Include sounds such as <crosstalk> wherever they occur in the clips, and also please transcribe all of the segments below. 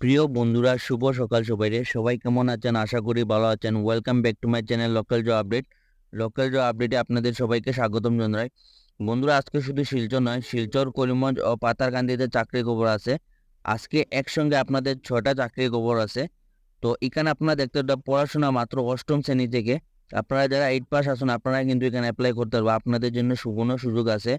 প্রিয় বন্ধুরা, শুভ সকাল সবাইরে। সবাই কেমন আছেন? আশা করি ভালো আছেন। Welcome back to my channel local job update local job আপডেটে আপনাদের সবাইকে স্বাগতম জানাই। বন্ধুরা, আজকে শুধু শিলচর নয়, শিলচর, করিমগঞ্জ ও পাতারকান্দিতে চাকরি খবর আছে। আজকে একসঙ্গে আপনাদের ছটা চাকরির খবর আছে। তো এখানে আপনারা দেখতে পড়াশোনা মাত্র অষ্টম শ্রেণি থেকে। আপনারা যারা এইট পাস আছেন আপনারা কিন্তু এখানে অ্যাপ্লাই করতে পারবেন। আপনাদের জন্য সুবর্ণ সুযোগ আছে।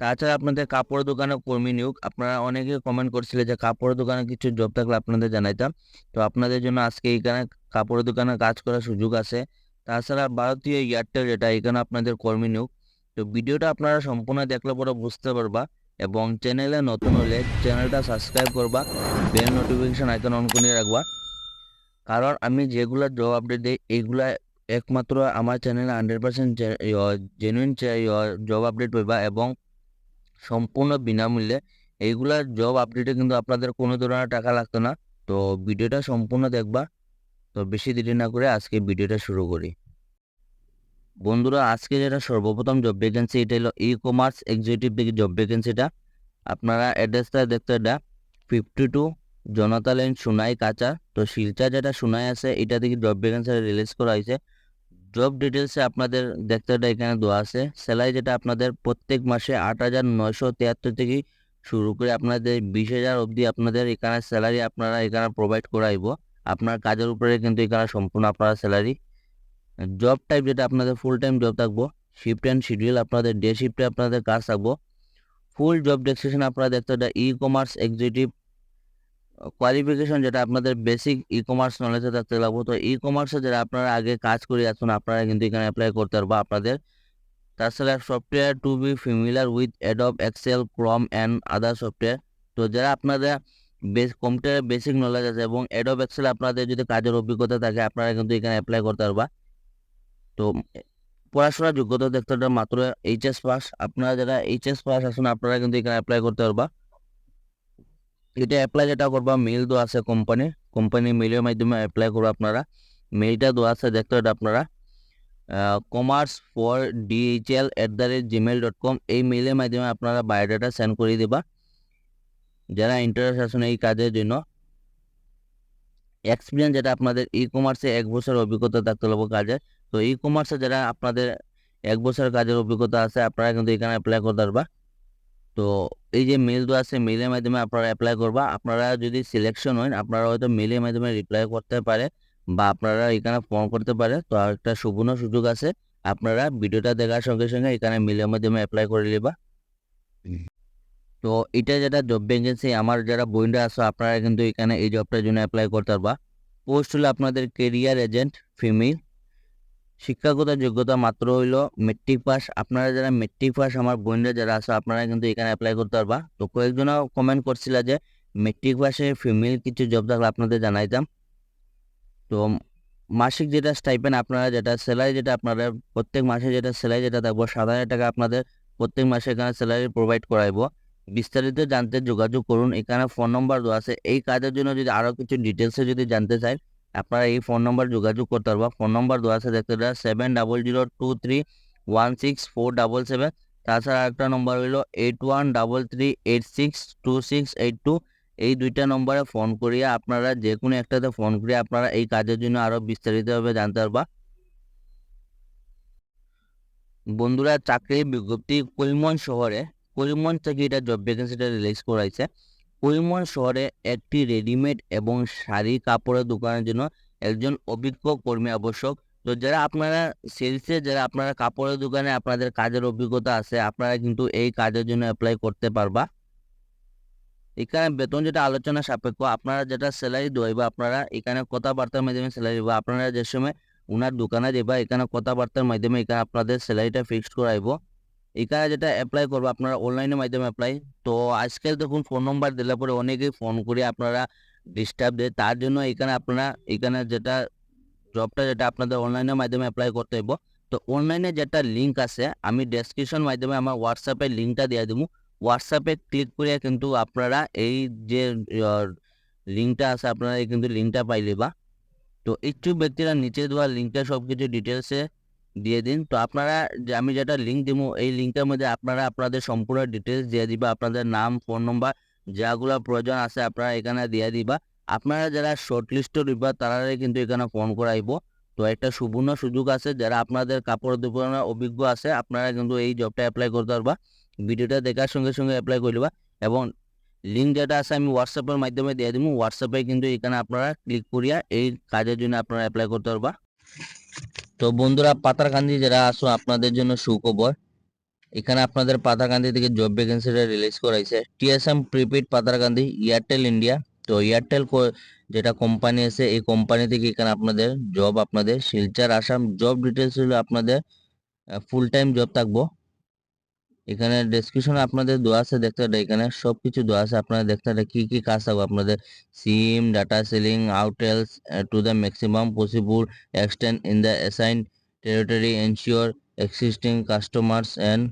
তাছাড়া আপনাদের কাপড়ের দোকানে কর্মী নিয়োগ। আপনারা অনেকে কমেন্ট করছিলেন যে কাপড়ের দোকানে কিছু জব থাকলে আপনাদের জানাইতাম। তো আপনাদের জন্য আজকে এখানে কাপড়ের দোকানে কাজ করার সুযোগ আছে। তাছাড়া ভারতীয় এয়ারটেল যেটা এখানে আপনাদের কর্মী নিয়োগ। তো ভিডিওটা আপনারা সম্পূর্ণ দেখলে পরে বুঝতে পারবা এবং চ্যানেলে নতুন হলে চ্যানেলটা সাবস্ক্রাইব করবা বেল নোটিফিকেশন আইকন অন করে রাখবা। কারণ আমি যেগুলো জব আপডেট দিই, এইগুলা একমাত্র আমার চ্যানেলে hundred percent genuine job update পাইবা এবং সম্পূর্ণ বিনামূল্যে। এইগুলা জব আপডেটে কিন্তু আপনাদের কোনো ধরনের টাকা লাগতো না। তো ভিডিওটা সম্পূর্ণ দেখবা। তো বেশি দেরি না করে আজকে ভিডিওটা শুরু করি। বন্ধুরা, আজকে যেটা সর্বপ্রথম জব ভ্যাকেন্সি এটা হলো ই কমার্স এক্সিকিউটিভ জব ভ্যাকেন্সিটা আপনারা অ্যাড্রেসটা দেখতে এটা। Fifty two Janata line Sonai কাঁচা। তো শিলচা যেটা সোনাই আছে এটা থেকে জব ভ্যাকেন্সি রিলিজ করা হয়েছে? জব ডিটেলসে আপনাদের দেখতে এটা এখানে দেওয়া আছে। স্যালারি যেটা আপনাদের প্রত্যেক মাসে আট হাজার নয়শো তিয়াত্তর থেকে শুরু করে আপনাদের বিশ হাজার অবধি আপনাদের এখানে স্যালারি আপনারা এখানে প্রোভাইড করাইব। আপনার কাজের উপরে কিন্তু এখানে সম্পূর্ণ আপনারা স্যালারি জব টাইপ যেটা আপনাদের ফুল টাইম জব থাকব। শিফট অ্যান্ড শিডিউল আপনাদের ডে শিফটে আপনাদের কাজ থাকব। ফুল জব ডেসক্রিপশন আপনারা দেখতে ই কমার্স এক্সিকিউটিভ কোয়ালিফিকেশন যেটা আপনাদের বেসিক ই কমার্স নলেজে থাকতে লাগবো। তো ই কমার্সে যারা আপনারা আগে কাজ করে আসুন, আপনারা কিন্তু এখানে অ্যাপ্লাই করতে পারব আপনাদের। তাছাড়া software to be familiar with Adobe Excel Chrome and other software তো যারা আপনাদের বেস কম্পিউটারের বেসিক নলেজ আছে এবং অ্যাডব এক্সেল আপনাদের যদি কাজের অভিজ্ঞতা থাকে, আপনারা কিন্তু এখানে অ্যাপ্লাই করতে পারবা। তো পড়াশোনার যোগ্যতা দেখতে মাত্র এইচএস পাস আপনারা যারা এইচএস পাস আসুন আপনারা কিন্তু এখানে অ্যাপ্লাই করতে পারবা। এটা অ্যাপ্লাই যেটা করবা মেল দেওয়া আছে কোম্পানি কোম্পানি মেলের মাধ্যমে অ্যাপ্লাই করব আপনারা। মেলটা দেওয়া আছে দেখতে হবে আপনারা commerce for DHL at the rate Gmail dot com এই মেলের মাধ্যমে আপনারা বায়োডাটা সেন্ড করে দেবা। যারা ইন্টারেস্ট আছেন এই কাজের জন্য। এক্সপিরিয়েন্স যেটা আপনাদের ই কমার্সে এক বছর অভিজ্ঞতা থাকতে হবে কাজের। তো ই কমার্সে যারা আপনাদের এক বছর কাজের অভিজ্ঞতা আছে, আপনারা কিন্তু এখানে অ্যাপ্লাই করতে পারবা। তো এই যে মেল দেওয়া আছে মেলের মাধ্যমে আপনারা অ্যাপ্লাই করবা। আপনারা যদি সিলেকশন হয় আপনারা হয়তো মেলের মাধ্যমে রিপ্লাই করতে পারে বা আপনারা এখানে ফর্ম করতে পারে। তো একটা সুবর্ণ সুযোগ আছে, আপনারা ভিডিওটা দেখার সঙ্গে সঙ্গে এখানে মেলের মাধ্যমে অ্যাপ্লাই করে নেবা। তো এটা যেটা জব ভ্যাকেন্সি আমার যারা বইন্ডা আছে, আপনারা কিন্তু এখানে এই জবটার জন্য অ্যাপ্লাই করতে পারবা। পোস্ট হলো আপনাদের কেরিয়ার এজেন্ট ফিমেল শিক্ষাগত যোগ্যতা মাত্র হইল মেট্রিক পাস আপনারা যারা মেট্রিক পাস আমার বোনরা যারা আছে, আপনারা কিন্তু এখানে অ্যাপ্লাই করতে পারবা। তো কয়েকজন কমেন্ট করছিল যে মেট্রিক পাসে ফিমেল কিছু জব থাকলে আপনাদের জানাইতাম। তো মাসিক যেটা স্টাইপেন আপনারা যেটা স্যালারি যেটা আপনারা প্রত্যেক মাসে যেটা স্যালারি যেটা থাকব, সাত হাজার টাকা আপনাদের প্রত্যেক মাসে এখানে স্যালারি প্রোভাইড করাইব। বিস্তারিত জানতে যোগাযোগ করুন, এখানে ফোন নম্বর দেওয়া আছে। এই কাজের জন্য যদি আরও কিছু ডিটেলসে যদি জানতে চাই আপনারা এই ফোন নম্বর যোগাযোগ করতে পারবা ফোন নম্বর দেওয়া আছে, দেখতে পারা seven double zero two three one six four double seven তাছাড়া একটা নম্বর হলো eight one double three eight six two six eight two এই দুইটা নম্বরে ফোন করিয়া আপনারা যে কোনো একটাতে ফোন করিয়া আপনারা এই কাজের জন্য আরও বিস্তারিতভাবে জানতে পারবা। বন্ধুরা, চাকরির বিজ্ঞপ্তি করিমগঞ্জ শহরে করিমগঞ্জ থেকে এটা জব ভ্যাকেন্সিটা রিলিজ করাইছে। করিমগঞ্জ শহরে একটি রেডিমেড এবং শাড়ি কাপড়ের দোকানের জন্য একজন অভিজ্ঞ কর্মী আবশ্যক। তো যারা আপনারা সেলসে যারা আপনারা কাপড়ের দোকানে আপনাদের কাজের অভিজ্ঞতা আছে, আপনারা কিন্তু এই কাজের জন্য অ্যাপ্লাই করতে পারবা। এখানে বেতন যেটা আলোচনা সাপেক্ষ, আপনারা যেটা স্যালারি দেওয়া আপনারা এখানে কথাবার্তার মাধ্যমে স্যালারি দেবো আপনারা যে সময় ওনার দোকানে দেবা এখানে কথাবার্তার মাধ্যমে এখানে আপনাদের স্যালারিটা ফিক্সড করাইব। এখানে যেটা অ্যাপ্লাই করব, আপনারা অনলাইনের মাধ্যমে অ্যাপ্লাই তো আজকাল দেখুন ফোন নম্বর দিলে পরে অনেকেই ফোন করে আপনারা ডিস্টার্ব দেয়। তার জন্য এখানে আপনারা, এখানে যেটা জবটা যেটা আপনাদের অনলাইনের মাধ্যমে অ্যাপ্লাই করতে হইব। তো অনলাইনে যেটা লিঙ্ক আছে, আমি ডেসক্রিপশন মাধ্যমে আমার হোয়াটসঅ্যাপের লিঙ্কটা দিয়ে দেবো। হোয়াটসঅ্যাপে ক্লিক করে কিন্তু আপনারা এই যে লিঙ্কটা আছে, আপনারা এই কিন্তু লিঙ্কটা পাইলে বা। তো ইচ্ছুক ব্যক্তিরা নিচে দেওয়া লিঙ্কটা সব কিছু ডিটেলসে দিয়ে দিন। তো আপনারা যে, আমি যেটা লিঙ্ক দিব, এই লিঙ্কের মধ্যে আপনারা আপনাদের সম্পূর্ণ ডিটেলস দিয়ে দিবা, আপনাদের নাম ফোন নম্বর যাগুলো প্রয়োজন আছে আপনারা এখানে দিয়ে দিবা। আপনারা যারা শর্ট লিস্টের হইবা তারা কিন্তু এখানে ফোন করাইব। তো একটা সুবর্ণ সুযোগ আছে, যারা আপনাদের কাপড় দুপুরের অভিজ্ঞ আছে, আপনারা কিন্তু এই জবটা অ্যাপ্লাই করতে পারবা। ভিডিওটা দেখার সঙ্গে সঙ্গে অ্যাপ্লাই করবা এবং লিঙ্ক যেটা আছে, আমি হোয়াটসঅ্যাপের মাধ্যমে দিয়ে দিব। হোয়াটসঅ্যাপে কিন্তু এখানে আপনারা ক্লিক করিয়া এই কাজের জন্য আপনারা অ্যাপ্লাই করতে পারবা। তো বন্ধুরা পাতারকান্দি যারা আসো আপনাদের জন্য সুখবর। এখানে আপনাদের পাতারকান্দি থেকে জব ভ্যাকেন্সিটা রিলিজ করাইছে। TSM prepaid Patharkandi Airtel India তো এয়ারটেল যেটা কোম্পানি আছে, এই কোম্পানি থেকে এখানে আপনাদের জব আপনাদের শিলচার, আসাম জব ডিটেলস হলো আপনাদের ফুল টাইম জব থাকব। এখানে ডেসক্রিপশনে আপনাদের দেওয়া আছে দেখতে এখানে সব কিছু দেওয়া আছে। আপনারা দেখতে পারেন কি কি কাজ থাকবে? আপনাদের SIM data selling outlets to the maximum possible extend in the assign territory ensure existing customers and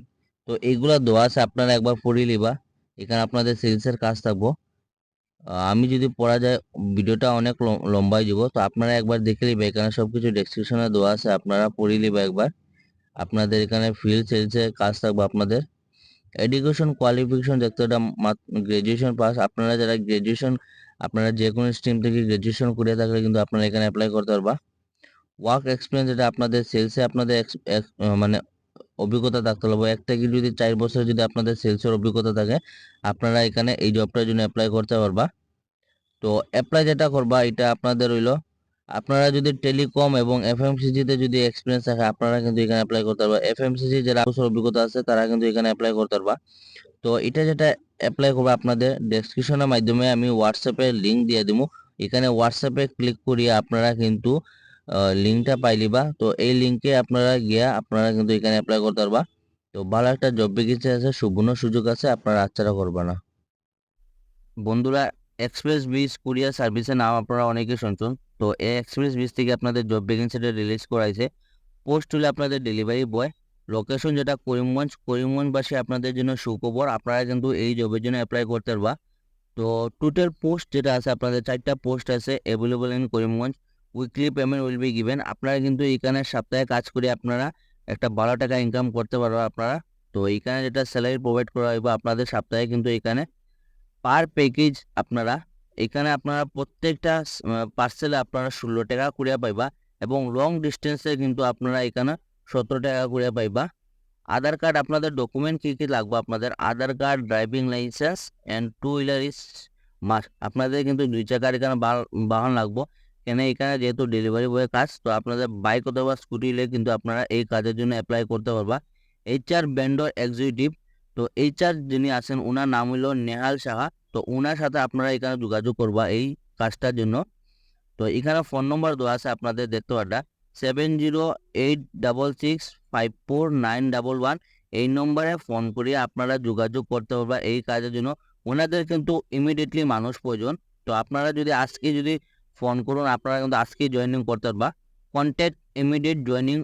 তো এইগুলা দেওয়া আছে, আপনারা একবার পড়ে লিবা এখানে আপনাদের সেলসের কাজ থাকব। আমি যদি পড়া যায়, ভিডিওটা অনেক লম্বাই যাব তো আপনারা একবার দেখে নিবে। এখানে সবকিছু ডেসক্রিপশনে দেওয়া আছে, আপনারা পড়ে নিবে একবার। আপনাদের এখানে ফিল্ড সেলসে কাজ থাকবে আপনাদের। এডুকেশন কোয়ালিফিকেশন ওটা গ্রাজুয়েশন পাস আপনারা যারা গ্রাজুয়েশন আপনারা যে কোনো স্ট্রিম থেকে গ্রাজুয়েশন করে থাকলে কিন্তু আপনারা এখানে অ্যাপ্লাই করতে পারবা। ওয়ার্ক এক্সপিরিয়েন্স এটা আপনাদের সেলসে আপনাদের মানে অভিজ্ঞতা থাকতে হবে। এক থেকে যদি চার বছর যদি আপনাদের সেলসের অভিজ্ঞতা থাকে, আপনারা এখানে এই জবটার জন্য অ্যাপ্লাই করতে পারবা। তো অ্যাপ্লাই যেটা করবা, এটা আপনাদের হইল আপনারা যদি টেলিকম এবং এফএমসিজি তে যদি এক্সপিরিয়েন্স থাকে, আপনারা কিন্তু এখানে অ্যাপ্লাই করতে পারবা। এফএমসিজি যারা বছর অভিজ্ঞতা আছে, তারা কিন্তু এখানে অ্যাপ্লাই করতে পারবা। তো এটা যেটা অ্যাপ্লাই করবে আপনাদের ডেসক্রিপশনের মাধ্যমে আমি হোয়াটসঅ্যাপে লিঙ্ক দিয়ে দিব। এখানে হোয়াটসঅ্যাপে ক্লিক করিয়ে আপনারা কিন্তু লিঙ্কটা পাইলিবা তো এই লিঙ্কে আপনারা গিয়া আপনারা কিন্তু এখানে অ্যাপ্লাই করতে পারবা। তো ভালো একটা জব ভ্যাকেন্সি আছে, সুবর্ণ সুযোগ আছে, আপনারা আচ্ছারা করবা না। বন্ধুরা এক্সপ্রেস বিচ কুরিয়ার সার্ভিসের নাম আপনারা অনেকে শুনছেন। তো এই এক্সপ্রেস বিচ থেকে আপনাদের জব ভ্যাকেন্সিটা রিলিজ করাইছে। পোস্ট হলে আপনাদের ডেলিভারি বয় লোকেশন যেটা করিমগঞ্জ করিমগঞ্জবাসী আপনাদের জন্য সুখবর। আপনারা কিন্তু এই জবের জন্য অ্যাপ্লাই করতে পারবা। তো টোটাল পোস্ট যেটা আছে, আপনাদের চারটা পোস্ট আছে available in Karimganj weekly payment will be given আপনারা কিন্তু এখানে সপ্তাহে কাজ করে আপনারা একটা বারো টাকা ইনকাম করতে পারবে আপনারা। তো এইখানে যেটা স্যালারি প্রোভাইড করা হইব আপনাদের সপ্তাহে কিন্তু এখানে পার প্যাকেজ আপনারা এখানে আপনারা প্রত্যেকটা পার্সেলে আপনারা ষোলো টাকা করে পাইবা এবং লং ডিস্টেন্সে কিন্তু আপনারা এখানে সতেরো টাকা করে পাইবা। আধার কার্ড আপনাদের ডকুমেন্ট কী কী লাগবে? আপনাদের Aadhaar card driving licence and two wheeler is must আপনাদের কিন্তু দুই চাকার এখানে বাহন লাগবো। কেন এখানে যেহেতু ডেলিভারি বয়ের কাজ, তো আপনাদের বাইক অথবা স্কুটি হলে কিন্তু আপনারা এই কাজের জন্য অ্যাপ্লাই করতে পারবা। এইচআর ব্যান্ডর এক্সিকিউটিভ তো এইচআর যিনি আছেন ওনার নাম হলো নেহাল সাহা। তো ওনার সাথে আপনারা এখানে যোগাযোগ করবা এই কাজটার জন্য। তো এখানে ফোন নম্বর দেওয়া আছে আপনাদের, দেখতে পারবা seven zero eight double six five four nine double one এই নম্বরে ফোন করে আপনারা যোগাযোগ করতে পারবা এই কাজের জন্য। ওনাদের কিন্তু ইমিডিয়েটলি মানুষ প্রয়োজন। তো আপনারা যদি আজকে যদি ফোন করুন, আপনারা কিন্তু আজকেই জয়েনিং করতে পারবা। Contact immediate joining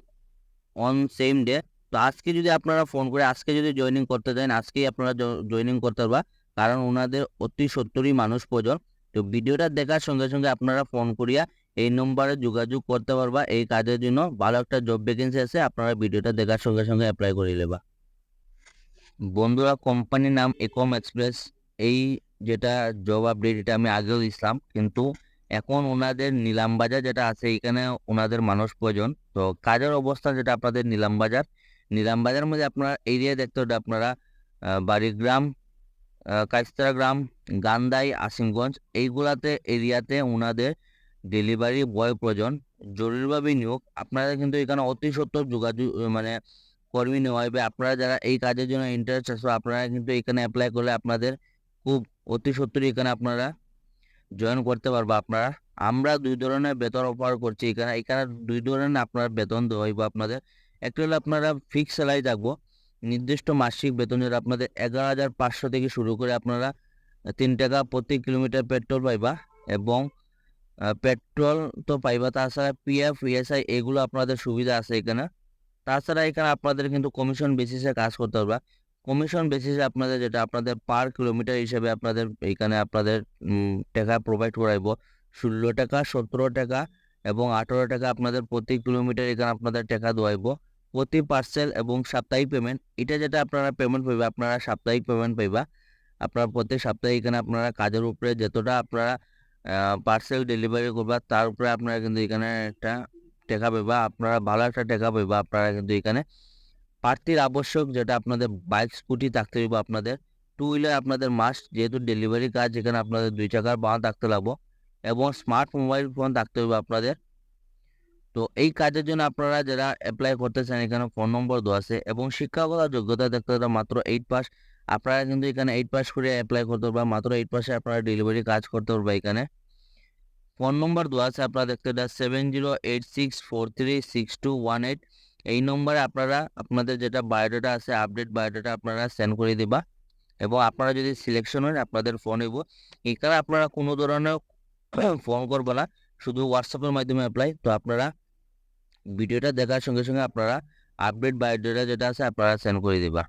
on same day তো আজকে যদি আপনারা ফোন করে আজকে যদি জয়েনিং করতে চান, আজকেই আপনারা জয়েনিং করতে পারবা। কারণ ওনাদের অতি সত্তরই মানুষ প্রয়োজন তো ভিডিওটা দেখার সঙ্গে সঙ্গে আপনারা ফোন করিয়া এই নম্বরে যোগাযোগ করতে পারবা। এই কাজের জন্য ভালো একটা জব ভ্যাকেন্সি আছে, আপনারা ভিডিওটা দেখার সঙ্গে সঙ্গে অ্যাপ্লাই করে নেবা। বন্ধুরা কোম্পানির নাম একম এক্সপ্রেস এই যেটা জব আপডেট এটা আমি আগেও দিছিলাম, কিন্তু এখন ওনাদের নিলাম বাজার যেটা আছে এখানে ওনাদের মানুষ প্রয়োজন তো কাজের অবস্থা যেটা আপনাদের নিলাম বাজার, নিলাম মধ্যে আপনারা এরিয়া দেখতে হবে আপনারা বাড়িগ্রাম আহ, গ্রাম গান্দাই আসিমগঞ্জ এইগুলাতে এরিয়াতে ওনাদের ডেলিভারি বয় প্রয়োজন। জরুরিভাবে নিয়োগ। আপনারা কিন্তু এখানে অতি সত্তর যোগাযোগ মানে কর্মী নেওয়া হবে। আপনারা যারা এই কাজের জন্য ইন্টারেস্ট আছে আপনারা কিন্তু এখানে অ্যাপ্লাই করলে আপনাদের খুব অতি সত্তরই এখানে আপনারা জয়েন করতে পারব আপনারা। আমরা দুই ধরনের বেতন অফার করছি। এখানে এখানে দুই ধরনের আপনার বেতন দেওয়া হইব আপনাদের। একটা হলো আপনারা ফিক্স স্যালারি থাকব। নির্দিষ্ট মাসিক বেতন যেটা আপনাদের এগারো হাজার পাঁচশো থেকে শুরু করে আপনারা তিন টাকা প্রতি কিলোমিটার পেট্রোল পাইবা এবং পেট্রোল তো পাইবা, তাছাড়া পিএফ, ইএসআই এগুলো আপনাদের সুবিধা আছে এখানে। তাছাড়া এখানে আপনাদের কিন্তু কমিশন বেসিসে কাজ করতে পারবা কমিশন বেসিসে আপনাদের যেটা, আপনাদের পার কিলোমিটার হিসেবে আপনাদের এখানে আপনাদের টাকা প্রোভাইড করাইব। ষোলো টাকা, সতেরো টাকা এবং আঠেরো টাকা আপনাদের প্রতি কিলোমিটার এখানে আপনাদের টাকা দেওয়াইব। প্রতি পার্সেল এবং সাপ্তাহিক পেমেন্ট এটা যেটা আপনারা পেমেন্ট পাইবা, আপনারা সাপ্তাহিক পেমেন্ট পাইবা। আপনারা প্রত্যেক সপ্তাহে এখানে আপনারা কাজের উপরে যতটা আপনারা পার্সেল ডেলিভারি করবা, তার উপরে আপনারা কিন্তু এখানে একটা টেকা পাইবা, আপনারা ভালো একটা টেকা পাইবা, আপনারা কিন্তু এখানে প্রার্থীর আবশ্যক যেটা আপনাদের বাইক স্কুটি থাকতে হইব আপনাদের। টু হুইলার আপনাদের মাস্ট যেহেতু ডেলিভারি কাজ, এখানে আপনাদের দুই চাকার বাঁ থাকতে লাগবো। এবং স্মার্ট মোবাইল ফোন থাকতে হইব আপনাদের। তো এই কাজের জন্য আপনারা যারা অ্যাপ্লাই করতে চান এখানে ফোন নম্বর দেওয়া আছে এবং শিক্ষাগত যোগ্যতা দেখতে মাত্র এইট পাস আপনারা কিন্তু এখানে এইট পাস করে অ্যাপ্লাই করতে পারবেন, মাত্র এইট পাসে আপনারা ডেলিভারি কাজ করতে পারবেন এখানে। ফোন নম্বর দেওয়া আছে আপনারা দেখতে এটা seven zero eight six four three six two one eight এই নম্বরে আপনারা আপনাদের যেটা বায়োডাটা আছে আপডেট বায়োডাটা আপনারা সেন্ড করে দিবা এবং আপনারা যদি সিলেকশন হয়, আপনাদের ফোন হইব এখানে আপনারা কোনো ধরনের <coughs> ফোন করবে না, শুধু হোয়াটসঅ্যাপের মাধ্যমে অ্যাপ্লাই তো আপনারা ভিডিওটা দেখার সঙ্গে সঙ্গে আপনারা আপডেট বায়োডেটা যেটা আছে আপনারা সেন্ড করে দিবা।